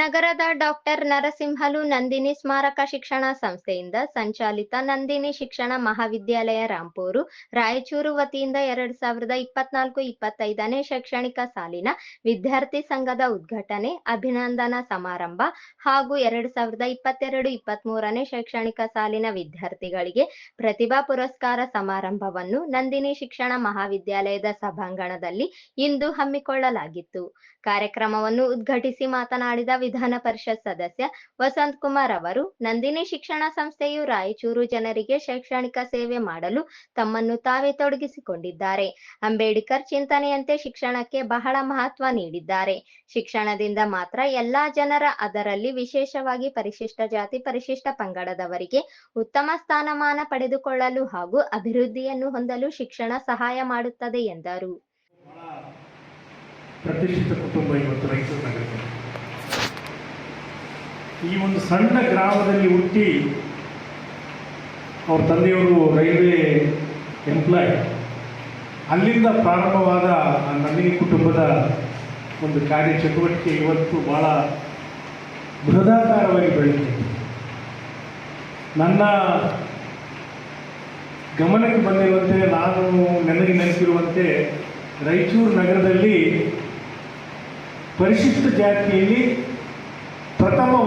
ನಗರದ ಡಾಕ್ಟರ್ ನರಸಿಂಹಲು ನಂದಿನಿ ಸ್ಮಾರಕ ಶಿಕ್ಷಣ ಸಂಸ್ಥೆಯಿಂದ ಸಂಚಾಲಿತ ನಂದಿನಿ ಶಿಕ್ಷಣ ಮಹಾವಿದ್ಯಾಲಯ ರಾಂಪೂರು, ರಾಯಚೂರು ವತಿಯಿಂದ ಎರಡ್ ಸಾವಿರದ ಇಪ್ಪತ್ನಾಲ್ಕು ಇಪ್ಪತ್ತೈದನೇ ಶೈಕ್ಷಣಿಕ ಸಾಲಿನ ವಿದ್ಯಾರ್ಥಿ ಸಂಘದ ಉದ್ಘಾಟನೆ, ಅಭಿನಂದನಾ ಸಮಾರಂಭ ಹಾಗೂ ಎರಡ್ ಸಾವಿರದ ಇಪ್ಪತ್ತೆರಡು ಇಪ್ಪತ್ಮೂರನೇ ಶೈಕ್ಷಣಿಕ ಸಾಲಿನ ವಿದ್ಯಾರ್ಥಿಗಳಿಗೆ ಪ್ರತಿಭಾ ಪುರಸ್ಕಾರ ಸಮಾರಂಭವನ್ನು ನಂದಿನಿ ಶಿಕ್ಷಣ ಮಹಾವಿದ್ಯಾಲಯದ ಸಭಾಂಗಣದಲ್ಲಿ ಇಂದು ಹಮ್ಮಿಕೊಳ್ಳಲಾಗಿತ್ತು. ಕಾರ್ಯಕ್ರಮವನ್ನು ಉದ್ಘಾಟಿಸಿ ಮಾತನಾಡಿದ ವಿಧಾನ ಪರಿಷತ್ ಸದಸ್ಯ ವಸಂತ್ ಕುಮಾರ್ ಅವರು, ನಂದಿನಿ ಶಿಕ್ಷಣ ಸಂಸ್ಥೆಯು ರಾಯಚೂರು ಜನರಿಗೆ ಶೈಕ್ಷಣಿಕ ಸೇವೆ ಮಾಡಲು ತಮ್ಮನ್ನು ತಾವೇ ತೊಡಗಿಸಿಕೊಂಡಿದ್ದಾರೆ. ಅಂಬೇಡ್ಕರ್ ಚಿಂತನೆಯಂತೆ ಶಿಕ್ಷಣಕ್ಕೆ ಬಹಳ ಮಹತ್ವ ನೀಡಿದ್ದಾರೆ. ಶಿಕ್ಷಣದಿಂದ ಮಾತ್ರ ಎಲ್ಲಾ ಜನರ ಅದರಲ್ಲಿ ವಿಶೇಷವಾಗಿ ಪರಿಶಿಷ್ಟ ಜಾತಿ, ಪರಿಶಿಷ್ಟ ಪಂಗಡದವರಿಗೆ ಉತ್ತಮ ಸ್ಥಾನಮಾನ ಪಡೆದುಕೊಳ್ಳಲು ಹಾಗೂ ಅಭಿವೃದ್ಧಿಯನ್ನು ಹೊಂದಲು ಶಿಕ್ಷಣ ಸಹಾಯ ಮಾಡುತ್ತದೆ ಎಂದರು. ಪ್ರತಿಷ್ಠಿತ ಕುಟುಂಬ ಇವತ್ತು ರೈತರು ಈ ಒಂದು ಸಣ್ಣ ಗ್ರಾಮದಲ್ಲಿ ಹುಟ್ಟಿ ಅವ್ರ ತಂದೆಯವರು ರೈಲ್ವೆ ಎಂಪ್ಲಾಯ್. ಅಲ್ಲಿಂದ ಪ್ರಾರಂಭವಾದ ಆ ನಂದಿನಿ ಕುಟುಂಬದ ಒಂದು ಕಾರ್ಯ ಚಟುವಟಿಕೆ ಇವತ್ತು ಭಾಳ ಬೃಹದಾಕಾರವಾಗಿ ಬೆಳೆದಿದೆ. ನನ್ನ ಗಮನಕ್ಕೆ ಬಂದಿರುವಂತೆ ನಾನು ನನಗೆ ನೆನಪಿರುವಂತೆ ರಾಯಚೂರು ನಗರದಲ್ಲಿ ಪರಿಶಿಷ್ಟ ಜಾತಿಯಲ್ಲಿ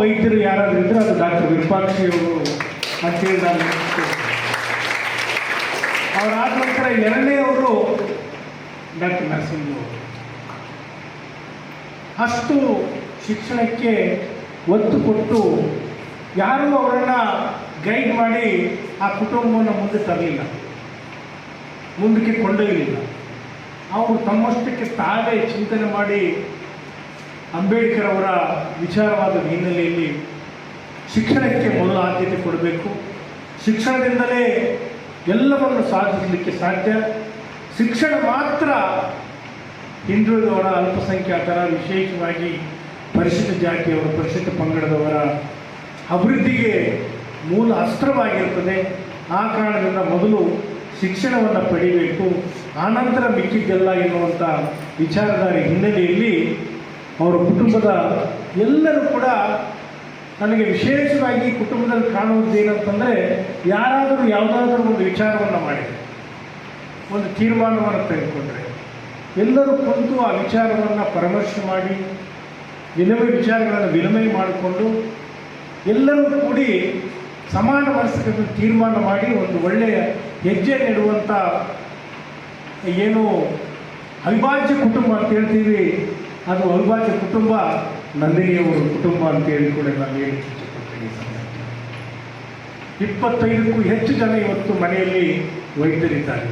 ವೈದ್ಯರು ಯಾರಾದರೂ ಇದ್ದರೆ ಅದು ಡಾಕ್ಟರ್ ವಿರೂಪಾಕ್ಷಿ ಅವರು ಅಂತೇಳಿ. ಅವರಾದ ನಂತರ ಅವರು ಡಾಕ್ಟರ್ ನರಸಿಂಹ ಅವರು. ಅಷ್ಟು ಶಿಕ್ಷಣಕ್ಕೆ ಒತ್ತು ಕೊಟ್ಟು ಯಾರೂ ಅವರನ್ನು ಗೈಡ್ ಮಾಡಿ ಆ ಕುಟುಂಬವನ್ನು ಮುಂದೆ ತರಲಿಲ್ಲ. ಮುಂದಕ್ಕೆ ಕೊಂಡೊಯ್ಯಲಿಲ್ಲ ಅವರು ತಮ್ಮಷ್ಟಕ್ಕೆ ತಾವೇ ಚಿಂತನೆ ಮಾಡಿ ಅಂಬೇಡ್ಕರ್ ಅವರ ವಿಚಾರವಾದ ಹಿನ್ನೆಲೆಯಲ್ಲಿ ಶಿಕ್ಷಣಕ್ಕೆ ಮೊದಲ ಆದ್ಯತೆ ಕೊಡಬೇಕು. ಶಿಕ್ಷಣದಿಂದಲೇ ಎಲ್ಲವನ್ನು ಸಾಧಿಸಲಿಕ್ಕೆ ಸಾಧ್ಯ. ಶಿಕ್ಷಣ ಮಾತ್ರ ಹಿಂದುಳಿದವರ ಅಲ್ಪಸಂಖ್ಯಾತರ, ವಿಶೇಷವಾಗಿ ಪರಿಶಿಷ್ಟ ಜಾತಿಯವರ ಪರಿಶಿಷ್ಟ ಪಂಗಡದವರ ಅಭಿವೃದ್ಧಿಗೆ ಮೂಲ ಅಸ್ತ್ರವಾಗಿರ್ತದೆ ಆ ಕಾರಣದಿಂದ ಮೊದಲು ಶಿಕ್ಷಣವನ್ನು ಪಡಿಬೇಕು. ಆನಂತರ ಮಿಕ್ಕಿದ್ದೆಲ್ಲ ಎನ್ನುವಂಥ ವಿಚಾರಧಾರೆ ಹಿನ್ನೆಲೆಯಲ್ಲಿ ಅವರ ಕುಟುಂಬದ ಎಲ್ಲರೂ ಕೂಡ ನನಗೆ ವಿಶೇಷವಾಗಿ ಕುಟುಂಬದಲ್ಲಿ ಕಾಣುವುದು ಏನಂತಂದರೆ ಯಾರಾದರೂ ಯಾವುದಾದ್ರೂ ಒಂದು ವಿಚಾರವನ್ನು ಮಾಡಿದರೆ. ಒಂದು ತೀರ್ಮಾನವನ್ನು ತೆಗೆದುಕೊಂಡ್ರೆ. ಎಲ್ಲರೂ ಕುಂತು ಆ ವಿಚಾರವನ್ನು ಪರಾಮರ್ಶೆ ಮಾಡಿ, ವಿನಿಮಯ ವಿಚಾರಗಳನ್ನು ವಿನಿಮಯ ಮಾಡಿಕೊಂಡು, ಎಲ್ಲರೂ ಕೂಡಿ ಸಮಾನ ಮನಸ್ಸಿಗೆ ತೀರ್ಮಾನ ಮಾಡಿ ಒಂದು ಒಳ್ಳೆಯ ಹೆಜ್ಜೆ ನೀಡುವಂಥ ಏನು ಅವಿಭಾಜ್ಯ ಕುಟುಂಬ ಅಂತ ಹೇಳ್ತೀವಿ. ಅದು ಅವಿಭಾಜ್ಯ ಕುಟುಂಬ ನಂದಿನಿಯವರು ಕುಟುಂಬ ಅಂತೇಳಿ ಕೂಡ ನಾನು ಹೇಳಿ ಇಪ್ಪತ್ತೈದಕ್ಕೂ ಹೆಚ್ಚು ಜನ ಇವತ್ತು ಮನೆಯಲ್ಲಿ ವೈದ್ಯರಿದ್ದಾರೆ.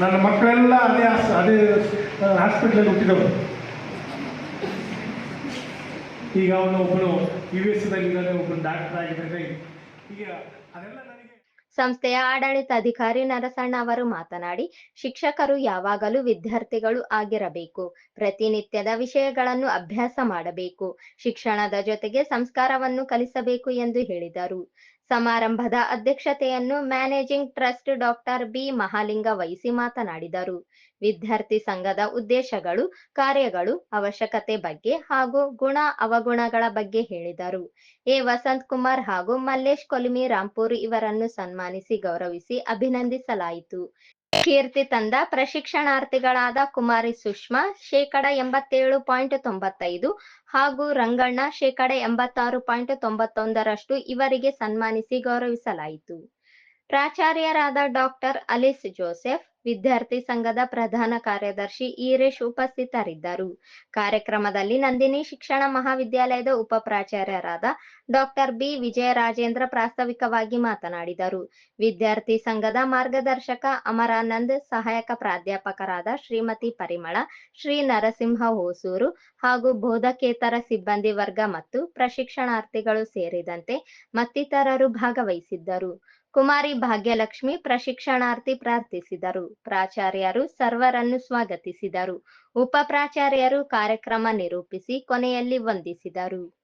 ನನ್ನ ಮಕ್ಕಳೆಲ್ಲ ಅದೇ ಅದೇ ಹಾಸ್ಪಿಟ್ಲಲ್ಲಿ ಹುಟ್ಟಿದವರು. ಈಗ ಅವನು ಒಬ್ಬನು ಯು ಎಸ್ ಒಬ್ಬನು ಡಾಕ್ಟರ್ ಆಗಿದ್ದಾನೆ. ಈಗ ಅದೆಲ್ಲ ನನಗೆ ಸಂಸ್ಥೆಯ ಆಡಳಿತಾಧಿಕಾರಿ ನರಸಣ್ಣ ಅವರು ಮಾತನಾಡಿ, ಶಿಕ್ಷಕರು ಯಾವಾಗಲೂ ವಿದ್ಯಾರ್ಥಿಗಳು ಆಗಿರಬೇಕು, ಪ್ರತಿನಿತ್ಯದ ವಿಷಯಗಳನ್ನು ಅಭ್ಯಾಸ ಮಾಡಬೇಕು, ಶಿಕ್ಷಣದ ಜೊತೆಗೆ ಸಂಸ್ಕಾರವನ್ನು ಕಲಿಸಬೇಕು ಎಂದು ಹೇಳಿದರು. ಸಮಾರಂಭದ ಅಧ್ಯಕ್ಷತೆಯನ್ನು managing trust doctor B Mahalinga ವಹಿಸಿ ಮಾತನಾಡಿದರು. ವಿದ್ಯಾರ್ಥಿ ಸಂಘದ ಉದ್ದೇಶಗಳು, ಕಾರ್ಯಗಳು, ಅವಶ್ಯಕತೆ ಬಗ್ಗೆ ಹಾಗೂ ಗುಣ ಅವಗುಣಗಳ ಬಗ್ಗೆ ಹೇಳಿದರು. ಎ. ವಸಂತ್ ಕುಮಾರ್ ಹಾಗೂ ಮಲ್ಲೇಶ್ ಕೊಲಿಮಿ ರಾಂಪುರ್ ಇವರನ್ನು ಸನ್ಮಾನಿಸಿ ಗೌರವಿಸಿ ಅಭಿನಂದಿಸಲಾಯಿತು. ಕೀರ್ತಿ ತಂದ ಪ್ರಶಿಕ್ಷಣಾರ್ಥಿಗಳಾದ ಕುಮಾರಿ ಸುಷ್ಮಾ, ಶೇಕಡ ಎಂಬತ್ತೇಳು ಪಾಯಿಂಟ್ ತೊಂಬತ್ತೈದು ಹಾಗೂ ರಂಗಣ್ಣ, ಶೇಕಡ ಎಂಬತ್ತಾರು ಪಾಯಿಂಟ್ ತೊಂಬತ್ತೊಂದರಷ್ಟು ಇವರಿಗೆ ಸನ್ಮಾನಿಸಿ ಗೌರವಿಸಲಾಯಿತು. ಪ್ರಾಚಾರ್ಯರಾದ ಡಾಕ್ಟರ್ ಅಲಿಸ್ ಜೋಸೆಫ್, ವಿದ್ಯಾರ್ಥಿ ಸಂಘದ ಪ್ರಧಾನ ಕಾರ್ಯದರ್ಶಿ ಈರೇಶ್ ಉಪಸ್ಥಿತರಿದ್ದರು. ಕಾರ್ಯಕ್ರಮದಲ್ಲಿ ನಂದಿನಿ ಶಿಕ್ಷಣ ಮಹಾವಿದ್ಯಾಲಯದ ಉಪ ಪ್ರಾಚಾರ್ಯರಾದ ಡಾಕ್ಟರ್ ಬಿ. ವಿಜಯರಾಜೇಂದ್ರ ಪ್ರಾಸ್ತಾವಿಕವಾಗಿ ಮಾತನಾಡಿದರು. ವಿದ್ಯಾರ್ಥಿ ಸಂಘದ ಮಾರ್ಗದರ್ಶಕ ಅಮರಾನಂದ್, ಸಹಾಯಕ ಪ್ರಾಧ್ಯಾಪಕರಾದ ಶ್ರೀಮತಿ ಪರಿಮಳ, ಶ್ರೀ ನರಸಿಂಹ ಹೊಸೂರು ಹಾಗೂ ಬೋಧಕೇತರ ಸಿಬ್ಬಂದಿ ವರ್ಗ ಮತ್ತು ಪ್ರಶಿಕ್ಷಣಾರ್ಥಿಗಳು ಸೇರಿದಂತೆ ಮತ್ತಿತರರು ಭಾಗವಹಿಸಿದ್ದರು. ಕುಮಾರಿ ಭಾಗ್ಯಲಕ್ಷ್ಮಿ ಪ್ರಶಿಕ್ಷಣಾರ್ಥಿ ಪ್ರಾರ್ಥಿಸಿದರು. ಪ್ರಾಚಾರ್ಯರು ಸರ್ವರನ್ನು ಸ್ವಾಗತಿಸಿದರು. ಉಪ ಪ್ರಾಚಾರ್ಯರು ಕಾರ್ಯಕ್ರಮ ನಿರೂಪಿಸಿ ಕೊನೆಯಲ್ಲಿ ವಂದಿಸಿದರು.